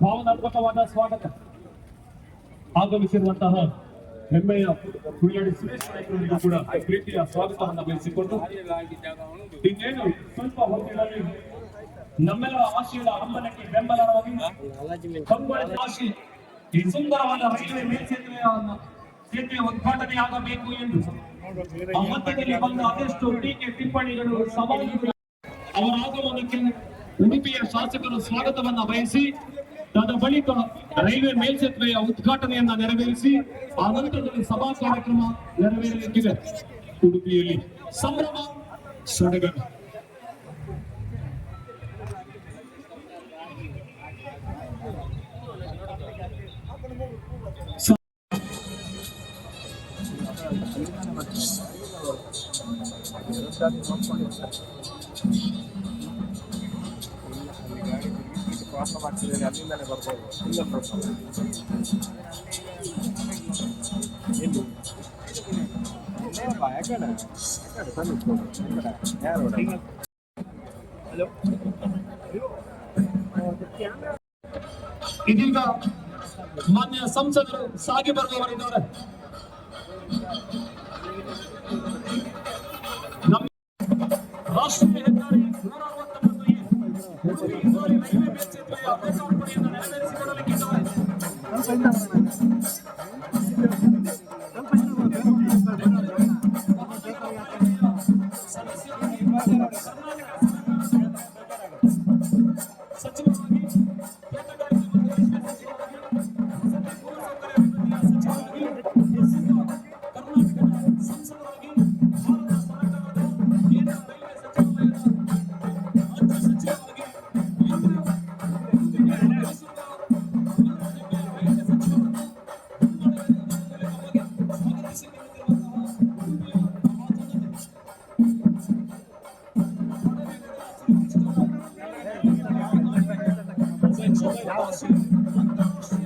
ಭಾವನಾತ್ಮಕವಾದ ಸ್ವಾಗತ. ಆಗಮಿಸಿರುವಂತಹ ಹೆಮ್ಮೆಯ ಹುಯಿಯಾಡಿ ಸುರೇಶ್ ನಾಯ್ಕರವರಿಗೂ ಕೂಡ ಪ್ರೀತಿಯ ಸ್ವಾಗತವನ್ನು ಬಯಸಿಕೊಂಡು ಇನ್ನೇನು ಸ್ವಲ್ಪ ಹೊತ್ತಿನಲ್ಲಿ ನಮ್ಮೆಲ್ಲರ ಆಶಯದ ಹಂಬಲಕ್ಕೆ ಬೆಂಬಲವಾಗಿ ಆಶೆ ಈ ಸುಂದರವಾದ ರೈಲ್ವೆ ಮೇಲ್ಸೇತುವೆಯ ಸೇತುವೆ ಉದ್ಘಾಟನೆ ಆಗಬೇಕು ಎಂದು ಆ ಮಧ್ಯದಲ್ಲಿ ಬಂದ ಅದೆಷ್ಟು ಟೀಕೆ ಟಿಪ್ಪಣಿಗಳು ಸವಾಲು ಅವರ ಆಗಮನಕ್ಕೆ ಉಡುಪಿಯ ಶಾಸಕರು ಸ್ವಾಗತವನ್ನ ಬಯಸಿ ತದ ಬಳಿಕ ರೈಲ್ವೆ ಮೇಲ್ಸೇತುವೆಯ ಉದ್ಘಾಟನೆಯನ್ನ ನೆರವೇರಿಸಿ ಆ ನಂತರದಲ್ಲಿ ಸಭಾ ಕಾರ್ಯಕ್ರಮ ನೆರವೇರಲಿಕ್ಕಿದೆ ಉಡುಪಿಯಲ್ಲಿ ಸಂಭ್ರಮ ಸಡಗರ ಕ್ರಾಸ್ ಮಾಡ್ತಿದ್ದೀರಿ ಅಲ್ಲಿಂದಲೇ ಬರ್ಬೋದು. ಇಲ್ಲ ಇಲ್ಲೇ. ಯಾಕಡೆ? ಯಾಕಡೆ? ಬಂದು ಯಾಕಡೆ? ಯಾರು ಹಲೋ ಇದೀಗ ಮಾನ್ಯ ಸಂಸದರು ಸಾಗಿ ಬರುವವರಿದ್ದಾರೆ. Thank you. 本当に。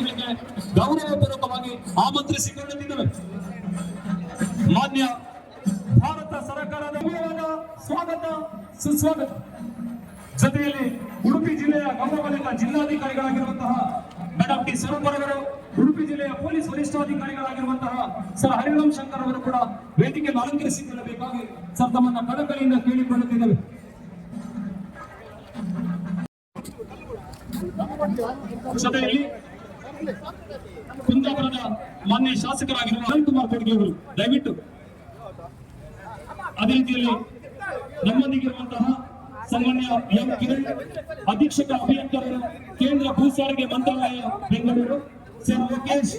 ಆಸನಗಳಿಗೆ ಗೌರವಪೂರ್ವಕವಾಗಿ ಆಮಂತ್ರಿಸಿಕೊಳ್ಳುತ್ತಿದ್ದೇವೆ ಮಾನ್ಯ ಭಾರತ ಸರ್ಕಾರದ ಸ್ವಾಗತ, ಸುಸ್ವಾಗತ. ಜೊತೆಯಲ್ಲಿ ಉಡುಪಿ ಜಿಲ್ಲೆಯ ಗೌರವಾನ್ವಿತ ಜಿಲ್ಲಾಧಿಕಾರಿಗಳಾಗಿರುವಂತಹ ಮೇಡಮ್ ಟಿ ಸ್ವರೂಪರವರು ಉಡುಪಿ ಜಿಲ್ಲೆಯ ಪೊಲೀಸ್ ವರಿಷ್ಠಾಧಿಕಾರಿಗಳಾಗಿರುವಂತಹ ಸರ್ ಹರಿರಾಮ್ ಶಂಕರ್ ಅವರು ಕೂಡ ವೇದಿಕೆಯನ್ನು ಅಲಂಕರಿಸಿಕೊಳ್ಳಬೇಕಾಗಿ ಸರ್ ತಮ್ಮನ್ನ ಕಡಕಳಿಯಿಂದ ಕೇಳಿಕೊಳ್ಳುತ್ತಿದ್ದೇವೆ. ಜೊತೆಯಲ್ಲಿ ಕುಂದಾಪುರದ ಮಾನ್ಯ ಶಾಸಕರಾಗಿರುವ ಅನಂತ್ ಕುಮಾರ್ ಖರ್ಗೆ ಅವರು, ದಯವಿಟ್ಟು. ಅದೇ ರೀತಿಯಲ್ಲಿ ನಮ್ಮೊಂದಿಗಿರುವಂತಹ ಸನ್ಮಾನ್ಯ ಎಂ ಕಿರಣ್ ಅಧೀಕ್ಷಕ ಅಭಿಯಂತರರು, ಕೇಂದ್ರ ಭೂ ಸಾರಿಗೆ ಮಂತ್ರಾಲಯ ಬೆಂಗಳೂರು ಸರ್ ಲೋಕೇಶ್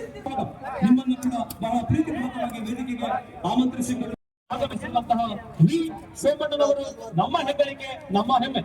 ನಿಮ್ಮನ್ನು ಕೂಡ ಬಹಳ ಪ್ರೀತಿಪೂರ್ವಕವಾಗಿ ವೇದಿಕೆಗೆ ಆಮಂತ್ರಿಸಿಕೊಂಡು ಆಗಮಿಸಿರುವಂತಹ ವಿ ಸೋಮಣ್ಣನವರು ನಮ್ಮ ಹೆಗ್ಗಳಿಕೆ, ನಮ್ಮ ಹೆಮ್ಮೆ.